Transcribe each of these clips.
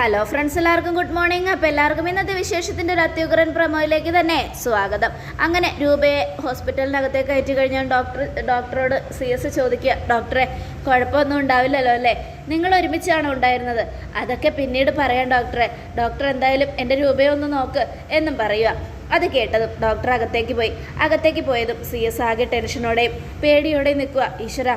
Hello friends എല്ലാവർക്കും good morning അപ്പോൾ എല്ലാവർക്കും ഇന്നത്തെ വിശേഷത്തിന്റെ ഒരു അത്യുഗ്രൻ പ്രമോയിലേക്ക് തന്നെ സ്വാഗതം. അങ്ങനെ രൂപയെ ഹോസ്പിറ്റലിനകത്തേക്ക് കയറ്റി കഴിഞ്ഞാൽ ഡോക്ടർ ഡോക്ടറോട് സി എസ് ചോദിക്കുക ഡോക്ടറെ കുഴപ്പമൊന്നും ഉണ്ടാവില്ലല്ലോ അല്ലേ? നിങ്ങൾ ഒരുമിച്ചാണ് ഉണ്ടായിരുന്നത്? അതൊക്കെ പിന്നീട് പറയാം ഡോക്ടറെ ഡോക്ടർ എന്തായാലും എന്റെ രൂപയെ ഒന്ന് നോക്ക് എന്നും പറയുക. അത് കേട്ടതും ഡോക്ടർ അകത്തേക്ക് പോയി. അകത്തേക്ക് പോയതും സി എസ് ആകെ ടെൻഷനോടെയും പേടിയോടെയും നിൽക്കുക. ഈശ്വര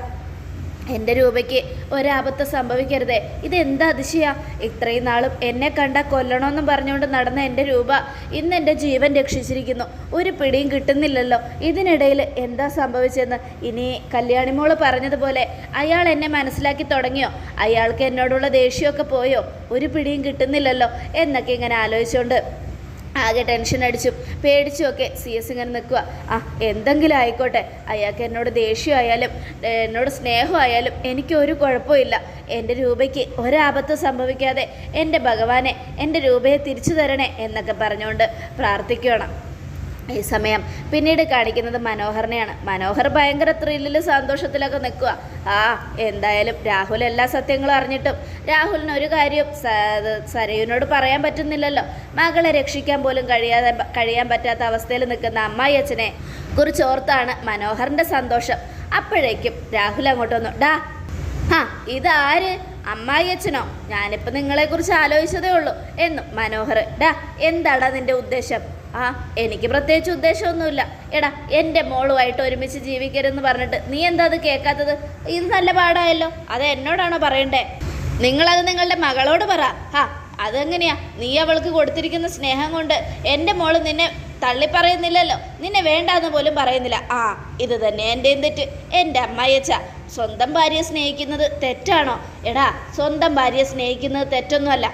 എന്റെ രൂപയ്ക്ക് ഒരാപത്ത് സംഭവിക്കരുതേ. ഇതെന്താ അതിശയ? ഇത്രയും നാളും എന്നെ കണ്ട കൊല്ലണമെന്നും പറഞ്ഞുകൊണ്ട് നടന്ന എന്റെ രൂപ ഇന്ന് എന്റെ ജീവൻ രക്ഷിച്ചിരിക്കുന്നു. ഒരു പിടിയും കിട്ടുന്നില്ലല്ലോ. ഇതിനിടയിൽ എന്താ സംഭവിച്ചെന്ന് ഇനി കല്യാണിമോൾ പറഞ്ഞതുപോലെ അയാൾ എന്നെ മനസ്സിലാക്കി തുടങ്ങിയോ? അയാൾക്ക് എന്നോടുള്ള ദേഷ്യമൊക്കെ പോയോ? ഒരു പിടിയും കിട്ടുന്നില്ലല്ലോ എന്നൊക്കെ ഇങ്ങനെ ആലോചിച്ചുകൊണ്ട് ആകെ ടെൻഷൻ അടിച്ചും പേടിച്ചും ഒക്കെ സി എസ് ഇങ്ങനെ നിൽക്കുക ആ എന്തെങ്കിലും ആയിക്കോട്ടെ. അയാൾക്ക് എന്നോട് ദേഷ്യമായാലും എന്നോട് സ്നേഹമായാലും എനിക്കൊരു കുഴപ്പമില്ല. എന്റെ രൂപയ്ക്ക് ഒരാപത്തും സംഭവിക്കാതെ എന്റെ ഭഗവാനെ എന്റെ രൂപയെ തിരിച്ചു തരണേ എന്നൊക്കെ പറഞ്ഞുകൊണ്ട് പ്രാർത്ഥിക്കണം ഈ സമയം പിന്നീട് കാണിക്കുന്നത് മനോഹറിനെയാണ്. മനോഹർ ഭയങ്കര ത്രില്ലിൽ സന്തോഷത്തിലൊക്കെ നിൽക്കുക. ആ എന്തായാലും രാഹുൽ എല്ലാ സത്യങ്ങളും അറിഞ്ഞിട്ടും. രാഹുലിന് ഒരു കാര്യം സരയുവിനോട് പറയാൻ പറ്റുന്നില്ലല്ലോ. മകളെ രക്ഷിക്കാൻ പോലും കഴിയാതെ കഴിയാൻ പറ്റാത്ത അവസ്ഥയിൽ നിൽക്കുന്ന അമ്മായി അച്ഛനെ കുറിച്ച് ഓർത്താണ് മനോഹറിന്റെ സന്തോഷം. അപ്പോഴേക്കും രാഹുൽ അങ്ങോട്ട് വന്നു. ഡാ ആ ഇതാര് അമ്മായി അച്ഛനോ? ഞാനിപ്പോൾ നിങ്ങളെക്കുറിച്ച് ആലോചിച്ചതേ ഉള്ളൂ എന്നും മനോഹർ ഡാ എന്താടാ നിന്റെ ഉദ്ദേശം? ആ എനിക്ക് പ്രത്യേകിച്ച് ഉദ്ദേശമൊന്നുമില്ല. എടാ എന്റെ മോളുമായിട്ട് ഒരുമിച്ച് ജീവിക്കരുതെന്ന് പറഞ്ഞിട്ട് നീ എന്താ അത് കേൾക്കാത്തത്? ഇത് നല്ല പാടായല്ലോ. അത് എന്നോടാണോ പറയണ്ടേ? നിങ്ങളത് നിങ്ങളുടെ മകളോട് പറ. ആ അതെങ്ങനെയാ? നീ അവൾക്ക് കൊടുത്തിരിക്കുന്ന സ്നേഹം കൊണ്ട് എന്റെ മോൾ നിന്നെ തള്ളി പറയുന്നില്ലല്ലോ നിന്നെ വേണ്ടാന്ന് പോലും പറയുന്നില്ല. ആ ഇത് തന്നെ എന്റെയും തെറ്റ്. എന്റെ അമ്മയച്ച സ്വന്തം ഭാര്യയെ സ്നേഹിക്കുന്നത് തെറ്റാണോ? എടാ സ്വന്തം ഭാര്യയെ സ്നേഹിക്കുന്നത് തെറ്റൊന്നുമല്ല.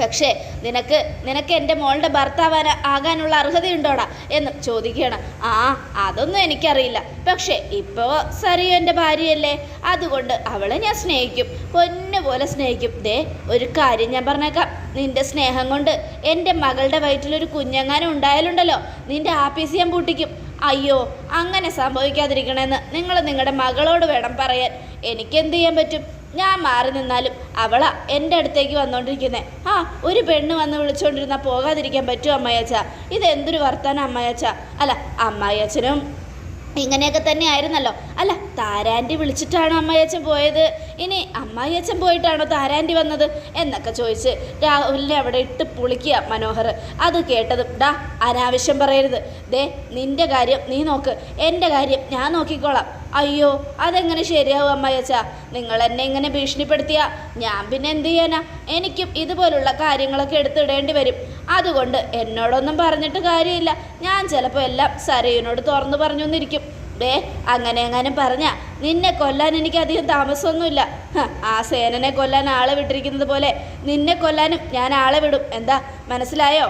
പക്ഷേ നിനക്ക് നിനക്ക് എന്റെ മോളുടെ ഭർത്താവാൻ ആകാനുള്ള അർഹതയുണ്ടോടാ എന്ന് ചോദിക്കുകയാണ്. ആ അതൊന്നും എനിക്കറിയില്ല. പക്ഷേ ഇപ്പോൾ സറിയ എന്റെ ഭാര്യയല്ലേ. അതുകൊണ്ട് അവളെ ഞാൻ സ്നേഹിക്കും. പൊന്നു പോലെ സ്നേഹിക്കും. ദേ ഒരു കാര്യം ഞാൻ പറഞ്ഞേക്കാം. നിന്റെ സ്നേഹം കൊണ്ട് എന്റെ മകളുടെ വയറ്റിലൊരു കുഞ്ഞെങ്ങാനും ഉണ്ടായാലുണ്ടല്ലോ. നിന്റെ ആപ്പീസ് ഞാൻ പൂട്ടിക്കും. അയ്യോ അങ്ങനെ സംഭവിക്കാതിരിക്കണമെന്ന് നിങ്ങൾ നിങ്ങളുടെ മകളോട് വേണം പറയാൻ. എനിക്കെന്ത് ചെയ്യാൻ പറ്റും? ഞാൻ മാറി നിന്നാലും അവളാ എന്റെ അടുത്തേക്ക് വന്നുകൊണ്ടിരിക്കുന്നത് ആ ഒരു പെണ്ണ് വന്ന് വിളിച്ചുകൊണ്ടിരുന്നാൽ പോകാതിരിക്കാൻ പറ്റുമോ അമ്മായച്ച ഇതെന്തൊരു വർത്താനം അമ്മായച്ച അല്ല അമ്മായച്ചനും ഇങ്ങനെയൊക്കെ തന്നെ ആയിരുന്നല്ലോ അല്ല താരാന്റി വിളിച്ചിട്ടാണോ അമ്മായിയച്ഛൻ പോയത്? ഇനി അമ്മായിയച്ഛൻ പോയിട്ടാണോ താരാന്റി വന്നത്? എന്നൊക്കെ ചോദിച്ച് രാഹുലിനെ അവിടെ ഇട്ട് പുളിക്കുക മനോഹർ. അത് കേട്ടതും ഡാ അനാവശ്യം പറയരുത്. ദേ നിന്റെ കാര്യം നീ നോക്ക്. എന്റെ കാര്യം ഞാൻ നോക്കിക്കോളാം. അയ്യോ അതെങ്ങനെ ശരിയാവും അമ്മയച്ച നിങ്ങൾ എന്നെ ഇങ്ങനെ ഭീഷണിപ്പെടുത്തിയ? ഞാൻ പിന്നെ എന്ത് ചെയ്യാനാ? എനിക്കും ഇതുപോലുള്ള കാര്യങ്ങളൊക്കെ എടുത്തിടേണ്ടി വരും. അതുകൊണ്ട് എന്നോടൊന്നും പറഞ്ഞിട്ട് കാര്യമില്ല. ഞാൻ ചിലപ്പോൾ എല്ലാം സരയുനോട് തുറന്നു പറഞ്ഞു എന്നിരിക്കും ദേ അങ്ങനെ എങ്ങാനും പറഞ്ഞ നിന്നെ കൊല്ലാൻ എനിക്ക് അധികം താമസമൊന്നുമില്ല. ആ സേനനെ കൊല്ലാൻ ആളെ വിട്ടിരിക്കുന്നത് പോലെ നിന്നെ കൊല്ലാനും ഞാൻ ആളെ വിടും. എന്താ മനസ്സിലായോ?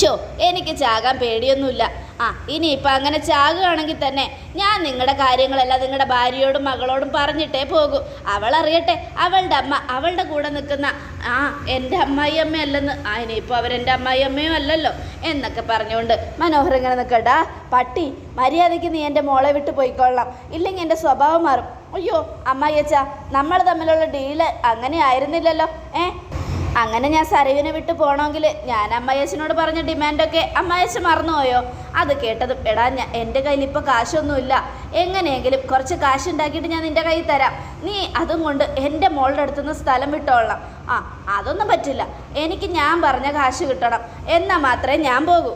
ഷോ എനിക്ക് ചാകാൻ പേടിയൊന്നുമില്ല. ആ ഇനി ഇനിയിപ്പോൾ അങ്ങനെ ചാകുകയാണെങ്കിൽ തന്നെ ഞാൻ നിങ്ങളുടെ കാര്യങ്ങളെല്ലാം നിങ്ങളുടെ ഭാര്യയോടും മകളോടും പറഞ്ഞിട്ടേ പോകൂ. അവൾ അറിയട്ടെ അവളുടെ അമ്മ അവളുടെ കൂടെ നിൽക്കുന്ന ആ എന്റെ അമ്മായി അമ്മയല്ലെന്ന് ആ ഇനിയിപ്പോൾ അവരെന്റെ അമ്മായി അമ്മയും അല്ലല്ലോ എന്നൊക്കെ പറഞ്ഞുകൊണ്ട് മനോഹർ ഇങ്ങനെ നിൽക്കട്ടാ. പട്ടി മര്യാദയ്ക്ക് നീ എന്റെ മോളെ വിട്ട് പോയിക്കൊള്ളാം ഇല്ലെങ്കിൽ എന്റെ സ്വഭാവം മാറും. അയ്യോ അമ്മായിയച്ച നമ്മൾ തമ്മിലുള്ള ഡീൽ അങ്ങനെ ആയിരുന്നില്ലല്ലോ. ഏ? അങ്ങനെ ഞാൻ സരവിനെ വിട്ട് പോകണമെങ്കിൽ ഞാൻ അമ്മയച്ചനോട് പറഞ്ഞ ഡിമാൻഡൊക്കെ അമ്മായച്ച മറന്നുപോയോ? അത് കേട്ടത് എടാ ഞാൻ എന്റെ കയ്യിൽ ഇപ്പോൾ കാശൊന്നുമില്ല. എങ്ങനെയെങ്കിലും കുറച്ച് കാശ് ഉണ്ടാക്കിയിട്ട് ഞാൻ നിന്റെ കയ്യിൽ തരാം. നീ അതും കൊണ്ട് എന്റെ മോളുടെ അടുത്തുനിന്ന് സ്ഥലം വിട്ടോളാം ആ അതൊന്നും പറ്റില്ല. എനിക്ക് ഞാൻ പറഞ്ഞ കാശ് കിട്ടണം. എന്നാൽ മാത്രമേ ഞാൻ പോകൂ.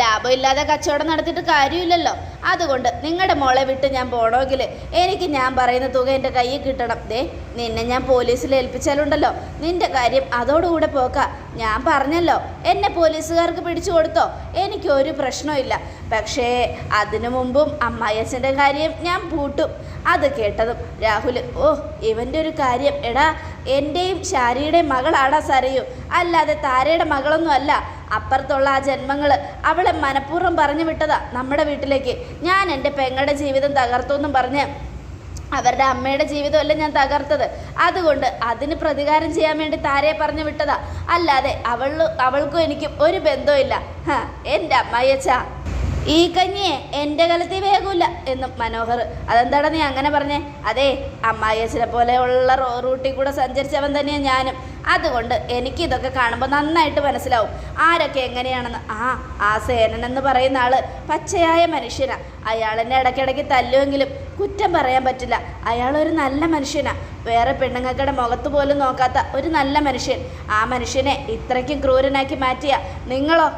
ലാഭമില്ലാതെ കച്ചവടം നടത്തിയിട്ട് കാര്യമില്ലല്ലോ. അതുകൊണ്ട് നിങ്ങളുടെ മോളെ വിട്ട് ഞാൻ പോകണമെങ്കിൽ എനിക്ക് ഞാൻ പറയുന്ന തുക എന്റെ കയ്യിൽ കിട്ടണം. ദേ നിന്നെ ഞാൻ പോലീസിൽ ഏൽപ്പിച്ചാലുണ്ടല്ലോ. നിന്റെ കാര്യം അതോടുകൂടെ പോക്ക. ഞാൻ പറഞ്ഞല്ലോ എന്നെ പോലീസുകാർക്ക് പിടിച്ചു കൊടുത്തോ. എനിക്കൊരു പ്രശ്നമില്ല പക്ഷേ അതിനു മുമ്പും അമ്മായിയച്ഛന്റെ കാര്യം ഞാൻ പൂട്ടും. അത് കേട്ടതും രാഹുൽ ഓ ഇവന്റെ ഒരു കാര്യം. എടാ എന്റെയും ശാരിയുടെയും മകളാടാ സരയു. അല്ലാതെ താരയുടെ മകളൊന്നും അല്ല. അപ്പുറത്തുള്ള ആ ജന്മങ്ങൾ അവളെ മനഃപൂർവം പറഞ്ഞു വിട്ടതാ നമ്മുടെ വീട്ടിലേക്ക്. ഞാൻ എന്റെ പെങ്ങളുടെ ജീവിതം തകർത്തു പറഞ്ഞ് അവരുടെ അമ്മയുടെ ജീവിതമല്ല ഞാൻ തകർത്തത്. അതുകൊണ്ട് അതിന് പ്രതികാരം ചെയ്യാൻ വേണ്ടി താരയെ പറഞ്ഞു വിട്ടതാ. അല്ലാതെ അവൾ അവൾക്കും എനിക്കും ഒരു ബന്ധമില്ല എന്റെ അമ്മായിയച്ച ഈ കഞ്ഞിയെ എന്റെ കലത്തിൽ വേഗമില്ല എന്നും മനോഹർ. അതെന്താണ് നീ അങ്ങനെ പറഞ്ഞേ? അതെ അമ്മായിയച്ചനെ പോലെ ഉള്ള റോ റൂട്ടിൽ കൂടെ സഞ്ചരിച്ചവൻ തന്നെയാണ് ഞാനും. അതുകൊണ്ട് എനിക്ക് ഇതൊക്കെ കാണുമ്പോൾ നന്നായിട്ട് മനസ്സിലാവും. ആരൊക്കെ എങ്ങനെയാണെന്ന്. ആ ആ സേനനെന്ന് പറയുന്ന ആൾ പച്ചയായ മനുഷ്യനാ. അയാളെന്നെ ഇടയ്ക്കിടയ്ക്ക് തല്ലുമെങ്കിലും കുറ്റം പറയാൻ പറ്റില്ല. അയാളൊരു നല്ല മനുഷ്യനാ. വേറെ പെണ്ണുങ്ങൾക്കടെ മുഖത്ത് പോലും നോക്കാത്ത ഒരു നല്ല മനുഷ്യൻ. ആ മനുഷ്യനെ ഇത്രയ്ക്കും ക്രൂരനാക്കി മാറ്റിയ നിങ്ങളോ?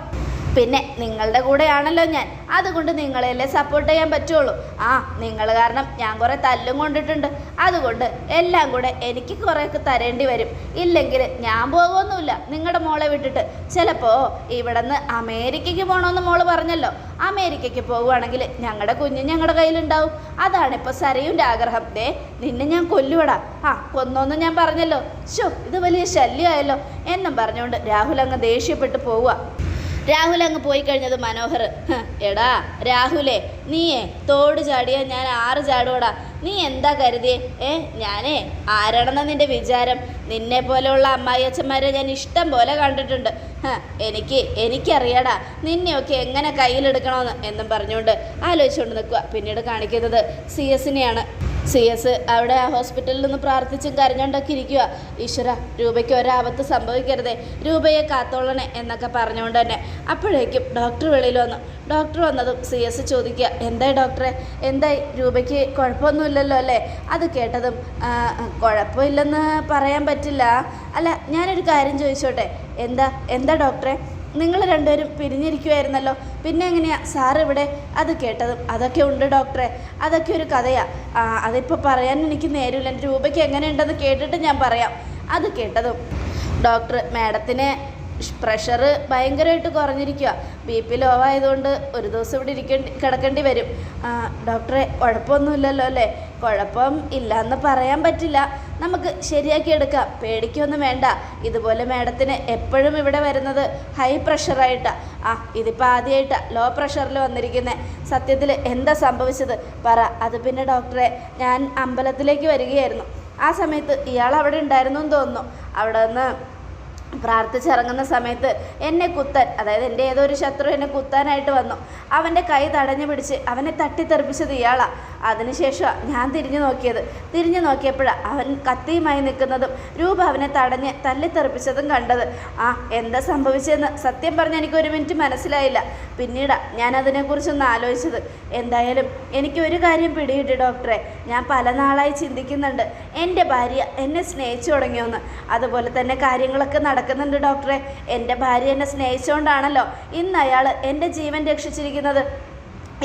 പിന്നെ നിങ്ങളുടെ കൂടെയാണല്ലോ ഞാൻ. അതുകൊണ്ട് നിങ്ങളെയല്ലേ സപ്പോർട്ട് ചെയ്യാൻ പറ്റുള്ളൂ. ആ നിങ്ങൾ കാരണം ഞാൻ കുറേ തല്ലും കൊണ്ടിട്ടുണ്ട്. അതുകൊണ്ട് എല്ലാം കൂടെ എനിക്ക് കുറേയൊക്കെ തരേണ്ടി വരും. ഇല്ലെങ്കിൽ ഞാൻ പോകുമൊന്നുമില്ല നിങ്ങളുടെ മോളെ വിട്ടിട്ട്. ചിലപ്പോൾ ഇവിടെ നിന്ന് അമേരിക്കയ്ക്ക് പോകണമെന്ന് മോൾ പറഞ്ഞല്ലോ. അമേരിക്കയ്ക്ക് പോവുകയാണെങ്കിൽ ഞങ്ങളുടെ കുഞ്ഞ് ഞങ്ങളുടെ കയ്യിലുണ്ടാവും. അതാണിപ്പോൾ സരയുടെ ആഗ്രഹം. ദേ നിന്നെ ഞാൻ കൊല്ലുവടാ. ആ കൊന്നോന്ന് ഞാൻ പറഞ്ഞല്ലോ. ഷോ ഇത് വലിയ ശല്യമായല്ലോ. എന്നും പറഞ്ഞുകൊണ്ട് രാഹുൽ അങ്ങ് ദേഷ്യപ്പെട്ട് പോവുക. രാഹുൽ അങ്ങ് പോയി കഴിഞ്ഞത് മനോഹർ. എടാ രാഹുലേ നീയേ തോട് ചാടിയ ഞാൻ ആറ് ചാടുവടാ. നീ എന്താ കരുതിയേ? ഏ ഞാനേ ആരാണെന്ന നിന്റെ വിചാരം? നിന്നെ പോലെയുള്ള അമ്മായിയച്ഛന്മാരെ ഞാൻ ഇഷ്ടം പോലെ കണ്ടിട്ടുണ്ട്. എനിക്ക് എനിക്കറിയാടാ നിന്നെയൊക്കെ എങ്ങനെ കയ്യിലെടുക്കണമെന്ന് എന്നും പറഞ്ഞുകൊണ്ട് ആലോചിച്ചുകൊണ്ട് നിൽക്കുക പിന്നീട് കാണിക്കുന്നത് സി എസിനെയാണ് സി എസ് അവിടെ ആ ഹോസ്പിറ്റലിൽ നിന്ന് പ്രാർത്ഥിച്ചും കരഞ്ഞുകൊണ്ടൊക്കെ ഇരിക്കുക ഈശ്വര രൂപയ്ക്ക് ഒരാപത്ത് സംഭവിക്കരുതേ. രൂപയെ കാത്തോളണേ എന്നൊക്കെ പറഞ്ഞുകൊണ്ട് തന്നെ അപ്പോഴേക്കും ഡോക്ടർ വെളിയിൽ വന്നു. ഡോക്ടർ വന്നതും സി എസ് ചോദിക്കുക എന്തായി ഡോക്ടറെ? എന്തായി? രൂപയ്ക്ക് കുഴപ്പമൊന്നുമില്ലല്ലോ അല്ലേ? അത് കേട്ടതും "ആ, കുഴപ്പമില്ലെന്ന് പറയാൻ പറ്റില്ല. അല്ല ഞാനൊരു കാര്യം ചോദിച്ചോട്ടെ? എന്താ എന്താ ഡോക്ടറെ? നിങ്ങൾ രണ്ടുപേരും പിരിഞ്ഞിരിക്കുമായിരുന്നല്ലോ പിന്നെ എങ്ങനെയാ? സാർ ഇവിടെ അത് കേട്ടതും അതൊക്കെ ഉണ്ട് ഡോക്ടറെ. അതൊക്കെ ഒരു കഥയാ. അതിപ്പോൾ പറയാൻ എനിക്ക് നേരമില്ല. എന്റെ രൂപയ്ക്ക് എങ്ങനെയുണ്ടെന്ന് കേട്ടിട്ട് ഞാൻ പറയാം. അത് കേട്ടതും. ഡോക്ടർ മാഡത്തിന് പ്രഷർ ഭയങ്കരമായിട്ട് കുറഞ്ഞിരിക്കുക ബി പി ലോ ആയതുകൊണ്ട് ഒരു ദിവസം ഇവിടെ ഇരിക്കേണ്ടി കിടക്കേണ്ടി വരും. ഡോക്ടറെ കുഴപ്പമൊന്നുമില്ലല്ലോ അല്ലേ? കുഴപ്പം ഇല്ലയെന്ന് പറയാൻ പറ്റില്ല. നമുക്ക് ശരിയാക്കി എടുക്കാം. പേടിക്കൊന്നും വേണ്ട. ഇതുപോലെ മാഡത്തിന് എപ്പോഴും ഇവിടെ വരുന്നത് ഹൈ പ്രഷറായിട്ടാണ് ആ ഇതിപ്പോൾ ആദ്യമായിട്ടാണ് ലോ പ്രഷറിൽ വന്നിരിക്കുന്നത് സത്യത്തിൽ എന്താ സംഭവിച്ചത്? പറ. അത് പിന്നെ ഡോക്ടറെ ഞാൻ അമ്പലത്തിലേക്ക് വരികയായിരുന്നു. ആ സമയത്ത് ഇയാൾ അവിടെ ഉണ്ടായിരുന്നു എന്ന് തോന്നുന്നു. അവിടെ നിന്ന് പ്രാർത്ഥിച്ചിറങ്ങുന്ന സമയത്ത് എന്നെ കുത്തൻ അതായത് എന്റെ ഏതോ ഒരു ശത്രു എന്നെ കുത്താനായിട്ട് വന്നു. അവന്റെ കൈ തടഞ്ഞു പിടിച്ച് അവനെ തട്ടിത്തെറിപ്പിച്ചത് ഇയാളാണ് അതിനുശേഷം ഞാൻ തിരിഞ്ഞു നോക്കിയത്. തിരിഞ്ഞു നോക്കിയപ്പോഴാണ് അവൻ കത്തിയുമായി നിൽക്കുന്നതും രൂപ അവനെ തടഞ്ഞ് തല്ലിത്തെറിപ്പിച്ചതും കണ്ടത്. ആ എന്താ സംഭവിച്ചതെന്ന് സത്യം പറഞ്ഞ് എനിക്ക് ഒരു മിനിറ്റ് മനസ്സിലായില്ല. പിന്നീടാണ് ഞാൻ അതിനെക്കുറിച്ചൊന്ന് ആലോചിച്ചത്. എന്തായാലും എനിക്ക് ഒരു കാര്യം പിടികിട്ടി ഡോക്ടറെ. ഞാൻ പല നാളായി ചിന്തിക്കുന്നുണ്ട്. എന്റെ ഭാര്യ എന്നെ സ്നേഹിച്ചു തുടങ്ങിയൊന്ന്. അതുപോലെ തന്നെ കാര്യങ്ങളൊക്കെ നടക്കുന്നുണ്ട് ഡോക്ടറെ. എന്റെ ഭാര്യ എന്നെ സ്നേഹിച്ചുകൊണ്ടാണല്ലോ ഇന്ന് അയാൾ എന്റെ ജീവൻ രക്ഷിച്ചിരിക്കുന്നത്.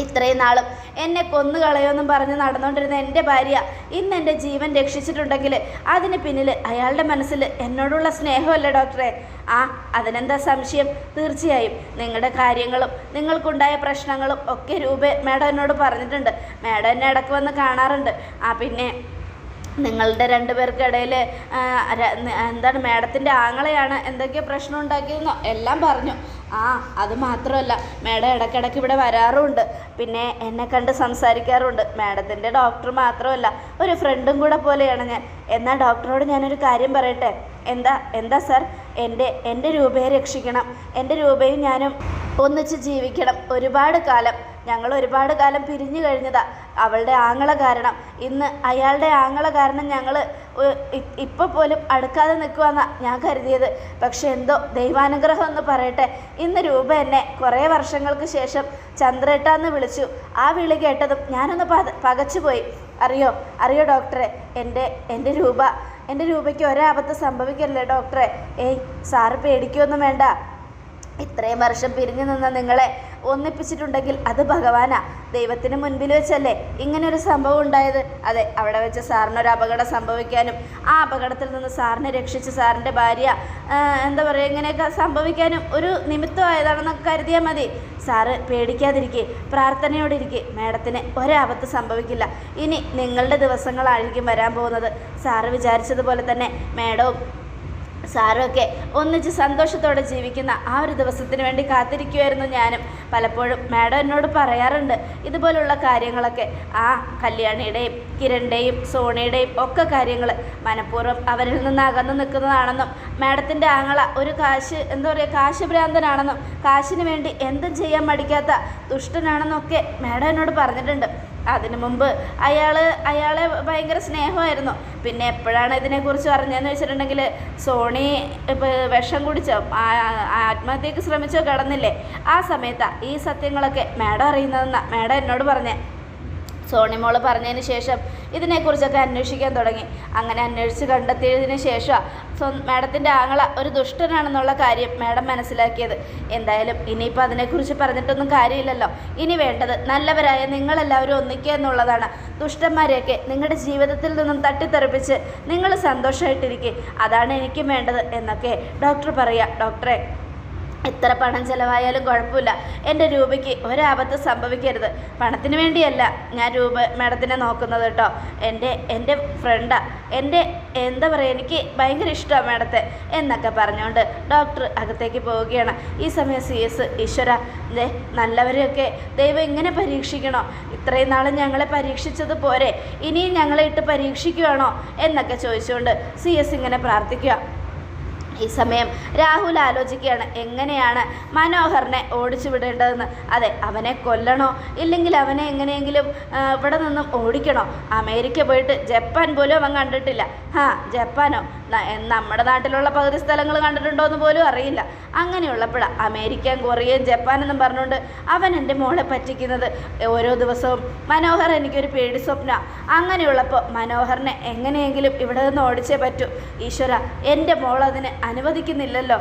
ഇത്രയും നാളും എന്നെ കൊന്നു കളയുമെന്നും പറഞ്ഞ് നടന്നുകൊണ്ടിരുന്ന എന്റെ ഭാര്യ ഇന്ന് എന്റെ ജീവൻ രക്ഷിച്ചിട്ടുണ്ടെങ്കിൽ അതിന് പിന്നിൽ അയാളുടെ മനസ്സിൽ എന്നോടുള്ള സ്നേഹമല്ലേ ഡോക്ടറെ? ആ അതിനെന്താ സംശയം? തീർച്ചയായും നിങ്ങളുടെ കാര്യങ്ങളും നിങ്ങൾക്കുണ്ടായ പ്രശ്നങ്ങളും ഒക്കെ രൂപ മാഡം എന്നോട് പറഞ്ഞിട്ടുണ്ട്. മാഡം എന്നെ ഇടയ്ക്ക് വന്ന് കാണാറുണ്ട്. ആ പിന്നെ നിങ്ങളുടെ രണ്ടുപേർക്കിടയിൽ എന്താണ് മാഡത്തിന്റെ ആങ്ങളെയാണ് എന്തൊക്കെയോ പ്രശ്നം ഉണ്ടാക്കിയതെന്നോ എല്ലാം പറഞ്ഞു. ആ അത് മാത്രമല്ല മാഡം ഇടയ്ക്കിടയ്ക്ക് ഇവിടെ വരാറുമുണ്ട്. പിന്നെ എന്നെ കണ്ട് സംസാരിക്കാറുണ്ട് മാഡത്തിന്റെ ഡോക്ടർ മാത്രമല്ല ഒരു ഫ്രണ്ടും കൂടെ പോലെയാണ് ഞാൻ. എന്നാൽ ഡോക്ടറോട് ഞാനൊരു കാര്യം പറയട്ടെ? എന്താ എന്താ സാർ? എന്റെ എന്റെ രൂപയെ രക്ഷിക്കണം. എന്റെ രൂപയും ഞാനും ഒന്നിച്ച് ജീവിക്കണം. ഒരുപാട് കാലം ഞങ്ങൾ ഒരുപാട് കാലം പിരിഞ്ഞു കഴിഞ്ഞതാ. അവളുടെ ആങ്ങള കാരണം. ഇന്ന് അയാളുടെ ആങ്ങള കാരണം ഞങ്ങൾ ഇപ്പം പോലും അടുക്കാതെ നിൽക്കുമെന്നാ ഞാൻ കരുതിയത്. പക്ഷെ എന്തോ ദൈവാനുഗ്രഹം എന്ന് പറയട്ടെ. ഇന്ന് രൂപ എന്നെ കുറേ വർഷങ്ങൾക്ക് ശേഷം ചന്ദ്രേട്ട എന്ന് വിളിച്ചു. ആ വിളി കേട്ടതും ഞാനൊന്ന് പത പകച്ചുപോയി. അറിയോ? അറിയോ ഡോക്ടറെ? എന്റെ എന്റെ രൂപ എന്റെ രൂപയ്ക്ക് ഒരാപത്ത് സംഭവിക്കല്ലേ ഡോക്ടറെ? ഏയ് സാറ് പേടിക്കൊന്നും വേണ്ട. ഇത്രയും വർഷം പിരിഞ്ഞു നിന്ന നിങ്ങളെ ഒന്നിപ്പിച്ചിട്ടുണ്ടെങ്കിൽ അത് ഭഗവാനാ. ദൈവത്തിന് മുൻപിൽ വെച്ചല്ലേ ഇങ്ങനെ ഒരു സംഭവം ഉണ്ടായത്? അതെ അവിടെ വെച്ച് സാറിനൊരു അപകടം സംഭവിക്കാനും ആ അപകടത്തിൽ നിന്ന് സാറിനെ രക്ഷിച്ച് സാറിന്റെ ഭാര്യ എന്താ പറയുക ഇങ്ങനെയൊക്കെ സംഭവിക്കാനും ഒരു നിമിത്തമായതാണെന്നൊക്കെ കരുതിയാൽ മതി. സാറ് പേടിക്കാതിരിക്കെ പ്രാർത്ഥനയോടെ ഇരിക്കെ മാഡത്തിന് ഒരാപത്ത് സംഭവിക്കില്ല. ഇനി നിങ്ങളുടെ ദിവസങ്ങളായിരിക്കും വരാൻ പോകുന്നത്. സാറ് വിചാരിച്ചതുപോലെ തന്നെ മാഡവും സാറൊക്കെ ഒന്നിച്ച് സന്തോഷത്തോടെ ജീവിക്കുന്ന ആ ഒരു ദിവസത്തിന് വേണ്ടി കാത്തിരിക്കുമായിരുന്നു ഞാനും. പലപ്പോഴും മാഡം എന്നോട് പറയാറുണ്ട് ഇതുപോലുള്ള കാര്യങ്ങളൊക്കെ. ആ കല്യാണിയുടെയും കിരണിന്റെയും സോണിയുടെയും ഒക്കെ കാര്യങ്ങൾ മനഃപൂർവം അവരിൽ നിന്ന് അകന്നു നിൽക്കുന്നതാണെന്നും മാഡത്തിന്റെ ആങ്ങള ഒരു കാശ് എന്താ പറയുക കാശ് ഭ്രാന്തനാണെന്നും കാശിന് വേണ്ടി എന്തും ചെയ്യാൻ മടിക്കാത്ത ദുഷ്ടനാണെന്നൊക്കെ മാഡം എന്നോട് പറഞ്ഞിട്ടുണ്ട്. അതിനു മുമ്പ് അയാൾ അയാളെ ഭയങ്കര സ്നേഹമായിരുന്നു. പിന്നെ എപ്പോഴാണ് ഇതിനെക്കുറിച്ച് അറിഞ്ഞതെന്ന് വെച്ചിട്ടുണ്ടെങ്കിൽ സോണി ഇപ്പോൾ വിഷം കുടിച്ചോ ആത്മഹത്യക്ക് ശ്രമിച്ചോ കടന്നില്ലേ? ആ സമയത്താണ് ഈ സത്യങ്ങളൊക്കെ മാഡം അറിയുന്നതെന്നാണ് മാഡം എന്നോട് പറഞ്ഞേ. സോണി മോൾ പറഞ്ഞതിന് ശേഷം ഇതിനെക്കുറിച്ചൊക്കെ അന്വേഷിക്കാൻ തുടങ്ങി. അങ്ങനെ അന്വേഷിച്ച് കണ്ടെത്തിയതിന് ശേഷം സ്വ മാഡത്തിന്റെ ആങ്ങള ഒരു ദുഷ്ടനാണെന്നുള്ള കാര്യം മാഡം മനസ്സിലാക്കിയത്. എന്തായാലും ഇനിയിപ്പോൾ അതിനെക്കുറിച്ച് പറഞ്ഞിട്ടൊന്നും കാര്യമില്ലല്ലോ. ഇനി വേണ്ടത് നല്ലവരായ നിങ്ങളെല്ലാവരും ഒന്നിക്കുക എന്നുള്ളതാണ്. ദുഷ്ടന്മാരെയൊക്കെ നിങ്ങളുടെ ജീവിതത്തിൽ നിന്നും തട്ടിത്തെറിപ്പിച്ച് നിങ്ങൾ സന്തോഷമായിട്ടിരിക്കുക അതാണ് എനിക്കും വേണ്ടത് എന്നൊക്കെ ഡോക്ടർ പറയുക. ഡോക്ടറെ എത്ര പണം ചിലവായാലും കുഴപ്പമില്ല. എന്റെ രൂപയ്ക്ക് ഒരാപത്ത് സംഭവിക്കരുത്. പണത്തിന് വേണ്ടിയല്ല ഞാൻ രൂപ മാഡത്തിനെ നോക്കുന്നത് കേട്ടോ. എന്റെ എന്റെ ഫ്രണ്ടാ എന്റെ എന്താ പറയുക എനിക്ക് ഭയങ്കര ഇഷ്ടമാണ് മാഡത്തെ എന്നൊക്കെ പറഞ്ഞുകൊണ്ട് ഡോക്ടർ അകത്തേക്ക് പോവുകയാണ്. ഈ സമയം സി എസ് ഈശ്വര ദേ നല്ലവരെയൊക്കെ ദൈവം ഇങ്ങനെ പരീക്ഷിക്കണോ? ഇത്രയും നാളും ഞങ്ങളെ പരീക്ഷിച്ചത് പോരെ. ഇനിയും ഞങ്ങളെ ഇട്ട് പരീക്ഷിക്കുകയാണോ എന്നൊക്കെ ചോദിച്ചുകൊണ്ട് സി എസ് ഇങ്ങനെ പ്രാർത്ഥിക്കുക ഈ സമയം രാഹുൽ ആലോചിക്കുകയാണ് എങ്ങനെയാണ് മനോഹറിനെ ഓടിച്ചു വിടേണ്ടതെന്ന് അതെ അവനെ കൊല്ലണോ? ഇല്ലെങ്കിൽ അവനെ എങ്ങനെയെങ്കിലും ഇവിടെ നിന്നും ഓടിക്കണോ? അമേരിക്ക പോയിട്ട് ജപ്പാൻ പോലും അവൻ കണ്ടിട്ടില്ല. ഹാ ജപ്പാനോ? നമ്മുടെ നാട്ടിലുള്ള പകുതി സ്ഥലങ്ങൾ കണ്ടിട്ടുണ്ടോ എന്ന് പോലും അറിയില്ല. അങ്ങനെയുള്ളപ്പോഴാണ് അമേരിക്കൻ കൊറിയൻ ജപ്പാൻ എന്നും പറഞ്ഞുകൊണ്ട് അവൻ എന്റെ മോളെ പറ്റിക്കുന്നത്. ഓരോ ദിവസവും മനോഹർ എനിക്കൊരു പേടി സ്വപ്ന. അങ്ങനെയുള്ളപ്പോൾ മനോഹറിനെ എങ്ങനെയെങ്കിലും ഇവിടെ നിന്ന് ഓടിച്ചേ പറ്റൂ. ഈശ്വര എന്റെ മോൾ അനുവദിക്കുന്നില്ലല്ലോ.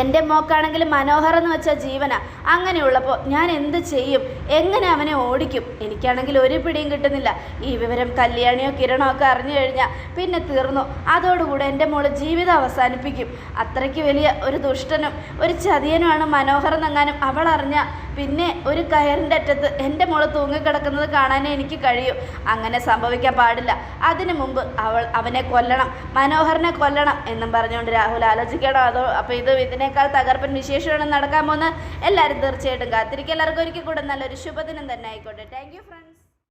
എന്റെ മോക്കാണെങ്കിൽ മനോഹർ എന്ന് വെച്ച ജീവന. അങ്ങനെയുള്ളപ്പോൾ ഞാൻ എന്ത് ചെയ്യും? എങ്ങനെ അവനെ ഓടിക്കും? എനിക്കാണെങ്കിൽ ഒരു പിടിയും കിട്ടുന്നില്ല. ഈ വിവരം കല്യാണിയോ കിരണോ ഒക്കെ അറിഞ്ഞു കഴിഞ്ഞാൽ പിന്നെ തീർന്നു. അതോടുകൂടെ എന്റെ മോൾ ജീവിതം അവസാനിപ്പിക്കും. അത്രയ്ക്ക് വലിയ ഒരു ദുഷ്ടനും ഒരു ചതിയനുമാണ് മനോഹർ നങ്ങാനും അവൾ അറിഞ്ഞ പിന്നെ ഒരു കയറിന്റെ അറ്റത്ത് എന്റെ മോൾ തൂങ്ങിക്കിടക്കുന്നത് കാണാനേ എനിക്ക് കഴിയൂ. അങ്ങനെ സംഭവിക്കാൻ പാടില്ല. അതിനു മുമ്പ് അവൾ അവനെ കൊല്ലണം മനോഹറിനെ കൊല്ലണം എന്നും പറഞ്ഞുകൊണ്ട് രാഹുൽ ആലോചിക്കണം അതോ അപ്പോൾ ഇത് ഇതിനേക്കാൾ തകർപ്പൻ വിശേഷമാണ് നടക്കാൻ പോകുന്നത് എല്ലാവരും തീർച്ചയായിട്ടും കാത്തിരിക്കും. എല്ലാവർക്കും ഒരിക്കൽ കൂടെ നല്ലൊരു ശുഭദിനം തന്നെ ആയിക്കോട്ടെ. Thank you friends